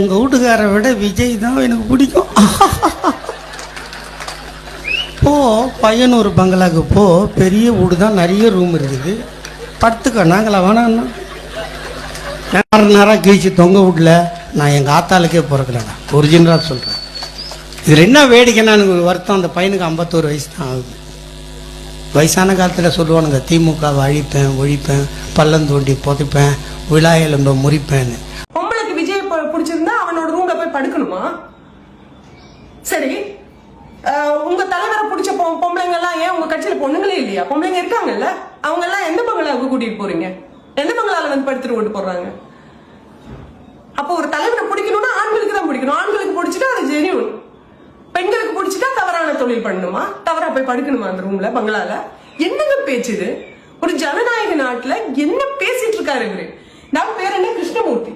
உங்கள் வீட்டுக்காரை விட விஜய் தான் எனக்கு பிடிக்கும். போ பையனூர் பங்களாக்கு போ. பெரிய வீடு தான் நிறைய ரூம் இருக்குது. படுத்துக்கோ நாங்களா வேணாண்ணா நேர நேரம் கீழ்ச்சி தொங்க விடல நான் எங்கள் ஆத்தாளுக்கே பிறக்கலண்ணா ஒரிஜினலாக சொல்கிறேன் இதில் என்ன வேடிக்கைன்னா எனக்கு ஒரு வருத்தம்? அந்த பையனுக்கு ஐம்பத்தோரு வயசு தான் ஆகுது. வயசான காலத்தில் சொல்லுவானுங்க திமுகவை அழிப்பேன் ஒழிப்பேன் பள்ளம் தோண்டி புதைப்பேன் விழா எலும்பை முறிப்பேன்னு. பிடிச்சிருந்தா அவனோட ரூம்ல போய் படுக்கணுமா? சரி. உங்க தலைவரை பிடிச்ச பொம்பளைங்க எல்லாம் ஏன் உங்க கட்சியில பொண்ணுங்களே இல்லையா? பொம்பளைங்க இருக்காங்கல்ல. அவங்க எல்லாம் எந்த பங்களாவுக்கு கூட்டிட்டு போறீங்க? எந்த பங்களால வந்து படுத்துட்டு கொண்டு போடுறாங்க? அப்போ ஒரு தலைவரை பிடிக்கணும்னா ஆண்களுக்கு தான் பிடிக்கணும். ஆண்களுக்கு பிடிச்சிட்டா அது ஜெனியூன் பெண்களுக்கு பிடிச்சிட்டா தவறான தொழில் பண்ணணுமா? தவறா போய் படுக்கணுமா அந்த ரூம்ல பங்களால? என்னங்க பேச்சு இது? ஒரு ஜனநாயக நாட்டுல என்ன பேசிட்டு இருக்காரு இவரு? நான் பேர் என்ன? கிருஷ்ணமூர்த்தி.